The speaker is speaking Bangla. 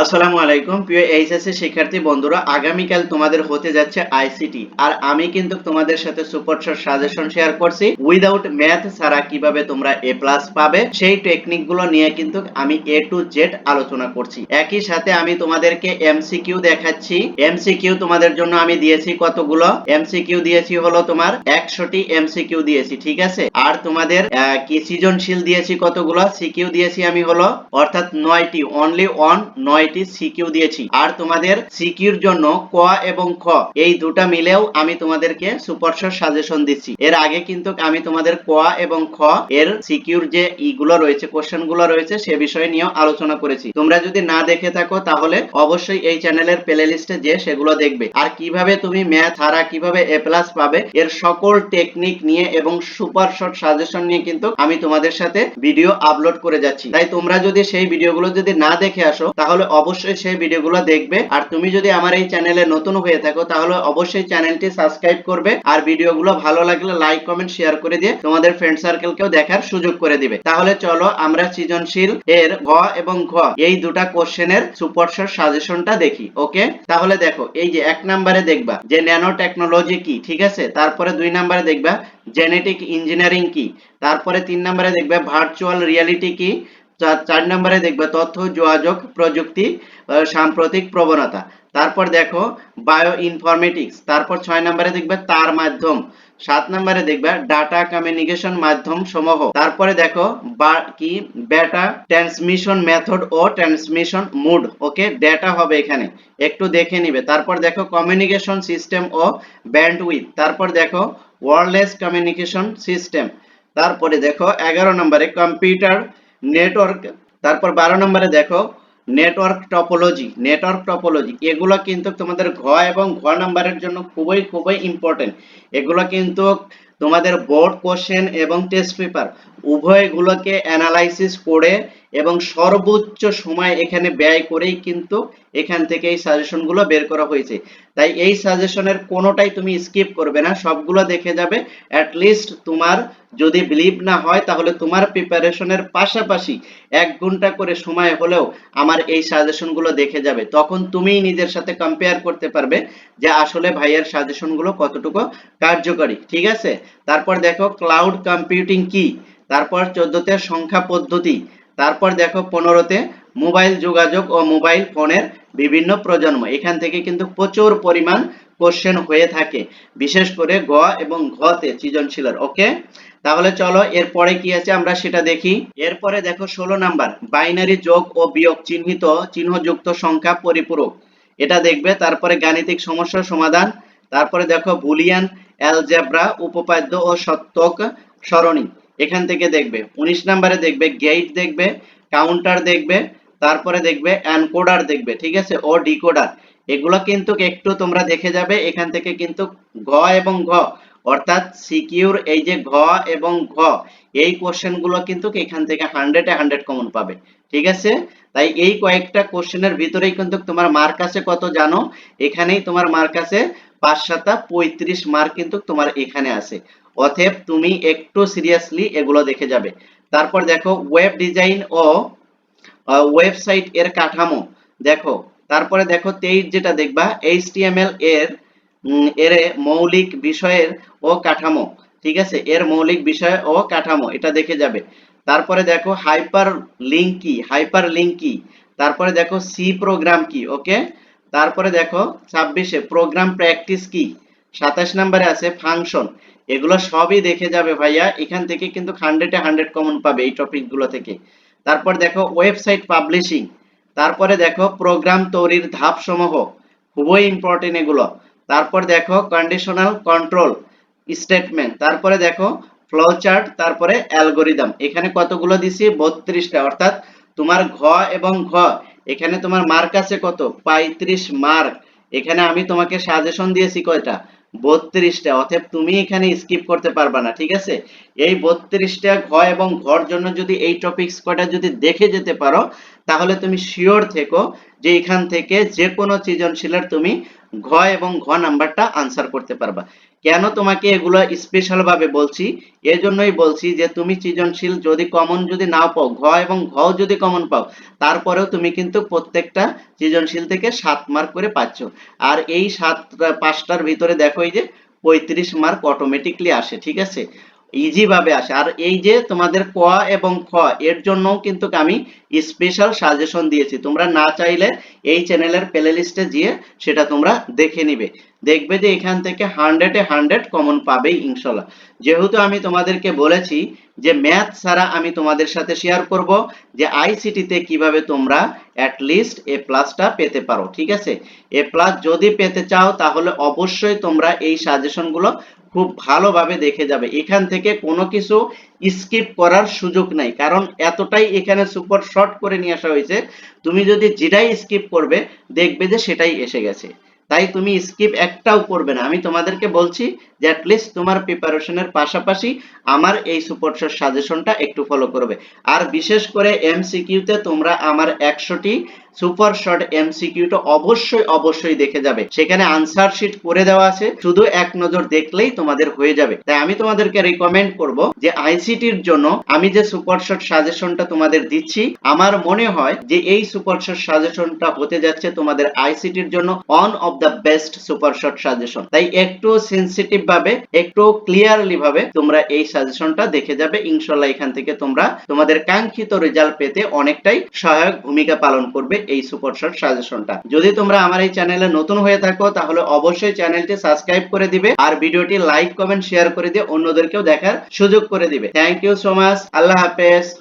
আসসালামু আলাইকুম, প্রিয় এইচএসসি শিক্ষার্থী বন্ধুরা, আগামীকাল তোমাদের হতে যাচ্ছে আইসিটি। আর আমি কিন্তু তোমাদের সাথে সুপার শর্ট সাজেশন শেয়ার করছি। উইদাউট ম্যাথ ছাড়া কীভাবে তোমরা এ প্লাস পাবে, সেই টেকনিকগুলো নিয়ে কিন্তু আমি এ টু জেড আলোচনা করছি। একই সাথে আমি তোমাদেরকে এমসিকিউ দেখাচ্ছি। এমসিকিউ তোমাদের জন্য আমি দিয়েছি কতগুলো? এমসিকিউ দিয়েছি হলো তোমার একশোটি এমসিকিউ দিয়েছি, ঠিক আছে? আর তোমাদের কি সৃজনশীল দিয়েছি কতগুলো? সিকিউ দিয়েছি আমি হলো, অর্থাৎ নয়টি অনলি অন নয়টি সিকিউ দিয়েছি। আর তোমাদের সিকিউর জন্য ক এবং খ, এই দুটা মিলেও আমি তোমাদেরকে সুপারশট সাজেশন দিচ্ছি। এর আগে কিন্তু আমি তোমাদের ক এবং খ এর সিকিউর যে ইগুলো রয়েছে কোশ্চেনগুলো রয়েছে, সে বিষয় নিয়েও আলোচনা করেছি। তোমরা যদি না দেখে থাকো, তাহলে অবশ্যই এই চ্যানেলের প্লে লিস্টে যে সেগুলো দেখবে। আর কীভাবে তুমি ম্যাথ ছাড়া কীভাবে এ প্লাস পাবে, এর সকল টেকনিক নিয়ে এবং সুপার শর্ট সাজেশন নিয়ে কিন্তু আমি তোমাদের সাথে ভিডিও আপলোড করে যাচ্ছি। তাই তোমরা যদি সেই ভিডিওগুলো যদি না দেখে আসো, তাহলে অবশ্যই সেই ভিডিওগুলো দেখবে। আর তুমি যদি আমার এই চ্যানেলে নতুন হয়ে থাকো, তাহলে অবশ্যই চ্যানেলটি সাবস্ক্রাইব করবে আর ভিডিওগুলো ভালো লাগলে লাইক, কমেন্ট শেয়ার করে দিয়ে তোমাদের ফ্রেন্ড সার্কেলকেও দেখার সুযোগ করে দিবে। তাহলে চলো আমরা সৃজনশীল এর ঘ এবং ঘ, এই দুটা কোশ্চেনের সুপার শর্ট সাজেশনটা দেখি ওকে তাহলে দেখো, এই যে এক নম্বরে দেখবা যে ন্যানো টেকনোলজি কি, ঠিক আছে? তারপরে দুই নম্বরে দেখবা জেনেটিক ইঞ্জিনিয়ারিং কি, তারপরে তিন নম্বরে দেখবে ভার্চুয়াল রিয়ালিটি কি চার নম্বরে দেখবে তথ্য, যোগাযোগ, প্রযুক্তি সাম্প্রতিক প্রবণতা। তারপর দেখো বায়ো ইনফরমেটিক্স তারপর ছয় নম্বরে দেখবে তার মাধ্যম। সাত নম্বরে দেখবে ডাটা কমিউনিকেশন মাধ্যম সমূহ। তারপরে দেখো কি? ডেটা ট্রান্সমিশন মেথড ও ট্রান্সমিশন মুড ওকে ডেটা হবে এখানে। একটু দেখে নিবে। তারপর দেখো কমিউনিকেশন সিস্টেম ও ব্যান্ডউইথ তারপর দেখো ওয়ারলেস কমিউনিকেশন সিস্টেম তারপরে দেখো, এগারো নম্বরে কম্পিউটার নেটওয়ার্ক তারপর বারো নম্বরে দেখো নেটওয়ার্ক টপোলজি নেটওয়ার্ক টপোলজি এগুলো কিন্তু তোমাদের ঘ এবং ঘ নাম্বারের জন্য খুবই খুবই ইম্পর্টেন্ট এগুলো কিন্তু তোমাদের বোর্ড কোশ্চেন এবং টেস্ট পেপার উভয়গুলোকে অ্যানালাইসিস করে এবং সর্বোচ্চ সময় এখানে ব্যয় করেই কিন্তু এখান থেকে এই সাজেশনগুলো বের করা হয়েছে। তাই এই সাজেশনের কোনোটাই তুমি স্কিপ করবে না, সবগুলো দেখে যাবে। অ্যাট লিস্ট তোমার যদি বিলিভ না হয়, তাহলে তোমার প্রিপারেশনের পাশাপাশি এক ঘণ্টা করে সময় হলেও আমার এই সাজেশনগুলো দেখে যাবে। তখন তুমিই নিজের সাথে কম্পেয়ার করতে পারবে যে আসলে ভাইয়ের সাজেশনগুলো কতটুকু কার্যকরী। ঠিক আছে? তারপর দেখো ক্লাউড কম্পিউটিং কি? তারপর চোদ্দতে সংখ্যা পদ্ধতি। তারপর দেখো পনেরোতে মোবাইল যোগাযোগ ও মোবাইল ফোনের বিভিন্ন প্রজন্ম। এখান থেকে কিন্তু প্রচুর পরিমাণ কোশ্চেন হয়ে থাকে, বিশেষ করে গ এবং ঘতে সৃজনশীলের। ওকে? তাহলে চলো, এরপরে কি আছে আমরা সেটা দেখি। এরপরে দেখো ষোলো নাম্বার, বাইনারি যোগ ও বিয়োগ চিহ্নিত, চিহ্নযুক্ত সংখ্যা পরিপূরক। এটা দেখবে, তারপরে গাণিতিক সমস্যার সমাধান, তারপরে দেখো বুলিয়ান, অ্যালজেব্রা, উপপাদ্য ও সত্যক সরণি। এখান থেকে দেখবে, উনিশ নম্বরে দেখবে গেট দেখবে কাউন্টার দেখবে, তারপরে দেখবে এনকোডার দেখবে, ঠিক আছে? ও ডিকোডার এগুলো কিন্তু একটু তোমরা দেখে যাবে, এখান থেকে কিন্তু ঘ এবং ঘ, অর্থাৎ সিকিউর এই যে ঘ এবং ঘ, এই কোশ্চেনগুলো কিন্তু এখান থেকে হান্ড্রেডে হান্ড্রেড কমন পাবে, ঠিক আছে? তাই এই কয়েকটা কোশ্চেনের ভিতরেই কিন্তু তোমার মার্ক আছে কত জানো? এখানেই তোমার মার্ক আছে পাঁচ সাতা পঁয়ত্রিশ মার্ক কিন্তু তোমার এখানে আছে। অতএব তুমি একটু সিরিয়াসলি এগুলো দেখে যাবে। তারপর দেখো ওয়েব ডিজাইন ও ওয়েবসাইট এর কাঠামো। দেখো, তারপরে দেখো তেইশ যেটা দেখবা এইচটিএমএল এর এর মৌলিক বিষয়ের ও কাঠামো। ঠিক আছে? এর মৌলিক বিষয় ও কাঠামো, এটা দেখে যাবে। তারপরে দেখো হাইপার লিঙ্ক কি হাইপার লিঙ্ক কি তারপরে দেখো সি প্রোগ্রাম কি ওকে তারপরে দেখো, ছাব্বিশে প্রোগ্রাম প্র্যাকটিস কি? সাতাশ নম্বরে আছে ফাংশন এগুলো সবই দেখে যাবে ভাইয়া। এখান থেকে কিন্তু হান্ড্রেডে হান্ড্রেড কমন পাবে এই টপিকগুলো থেকে। তারপর দেখো ওয়েবসাইট পাবলিশিং তারপরে দেখো প্রোগ্রাম তৈরির ধাপ সমূহ খুবই ইম্পর্টেন্ট এগুলো। তারপর দেখো কন্ডিশনাল কন্ট্রোল স্টেটমেন্ট তারপরে দেখো ফ্লো চার্ট তারপরে অ্যালগোরিদম এখানে কতগুলো দিছি? বত্রিশটা। অর্থাৎ তোমার ঘ এবং ঘ, এখানে তোমার মার্ক আছে কত? পঁয়ত্রিশ মার্ক এখানে আমি তোমাকে সাজেশন দিয়েছি কয়টা? বত্রিশটা, অতএব তুমি এখানে স্কিপ করতে পারবা না, ঠিক আছে? এই বত্রিশটা ঘ এবং ঘর জন্য যদি এই টপিকস কটা যদি দেখে যেতে পারো, তাহলে তুমি শিওর থেকো যে এখান থেকে যে কোনো সৃজনশীলের তুমি ঘ এবং ঘ নাম্বারটা আনসার করতে পারবা। কেন তোমাকে এগুলো স্পেশাল ভাবে বলছি? এজন্যই বলছি যে, তুমি সৃজনশীল যদি কমন যদি নাও পাও, ঘ এবং ঘ যদি কমন পাও, তারপরেও তুমি কিন্তু প্রত্যেকটা সৃজনশীল থেকে সাত মার্ক করে পাচ্ছ। আর এই সাত পাঁচটার ভিতরে দেখো যে, পঁয়ত্রিশ মার্ক অটোমেটিকলি আসে, ঠিক আছে? ইজি ভাবে আসে। আর এই যে তোমাদের ক এবং খ, এর জন্য কিন্তু আমি স্পেশাল সাজেশন দিয়েছি। তোমরা না চাইলে এই চ্যানেলের প্লে লিস্টে গিয়ে সেটা তোমরা দেখে নিবে। দেখবে যে এখান থেকে হান্ড্রেডে হান্ড্রেড কমন পাবেই ইনশাল্লাহ। যেহেতু আমি তোমাদেরকে বলেছি যে ম্যাথ ছাড়া আমি তোমাদের সাথে শেয়ার করব যে আইসিটিতে কীভাবে তোমরা লিস্ট এ প্লাসটা পেতে পারো, ঠিক আছে? এ প্লাস যদি পেতে চাও তাহলে অবশ্যই তোমরা এই সাজেশনগুলো খুব ভালোভাবে দেখে যাবে। এখান থেকে কোনো কিছু স্কিপ করার সুযোগ নাই, কারণ এতটাই এখানে সুপার শর্ট করে নিয়ে আসা হয়েছে। তুমি যদি যেটাই স্কিপ করবে, দেখবে যে সেটাই এসে গেছে। তাই তুমি স্কিপ একটাও করবে না। আমি তোমাদেরকে বলছি অ্যাটলিস্ট তোমার প্রিপারেশনের পাশাপাশি আমার এই সুপারশট সাজেশনটা একটু ফলো করবে। আর বিশেষ করে এমসিকিউতে তোমরা আমার একশোটি সুপার শর্ট এমসিকিউটা অবশ্যই অবশ্যই দেখে যাবে। সেখানে আনসার শিট করে দেওয়া আছে। শুধু এক নজর দেখলেই তোমাদের হয়ে যাবে। তাই আমি তোমাদেরকে রিকমেন্ড করব যে আইসিটির জন্য আমি যে সুপার শর্ট সাজেশনটা তোমাদের দিচ্ছি, আমার মনে হয় যে এই সুপার শর্ট সাজেশনটা হতে যাচ্ছে তোমাদের আইসিটির জন্য one of the best super short suggestion তাই একটু সেনসিটিভ ভাবে একটু ক্লিয়ারলি ভাবে তোমরা এই সাজেশনটা দেখে যাবে। ইনশাল্লাহ এখান থেকে তোমরা তোমাদের কাঙ্ক্ষিত রেজাল্ট পেতে অনেকটাই সহায়ক ভূমিকা পালন করবে এই সুপার সাজেশনটা যদি তোমরা আমার এই চ্যানেলে নতুন হয়ে থাকো, তাহলে অবশ্যই চ্যানেলটি সাবস্ক্রাইব করে দিবে আর ভিডিওটি লাইক কমেন্ট শেয়ার করে দিয়ে অন্যদেরকেও দেখার সুযোগ করে দিবে। থ্যাংক ইউ সো মাচ আল্লাহ হাফেজ।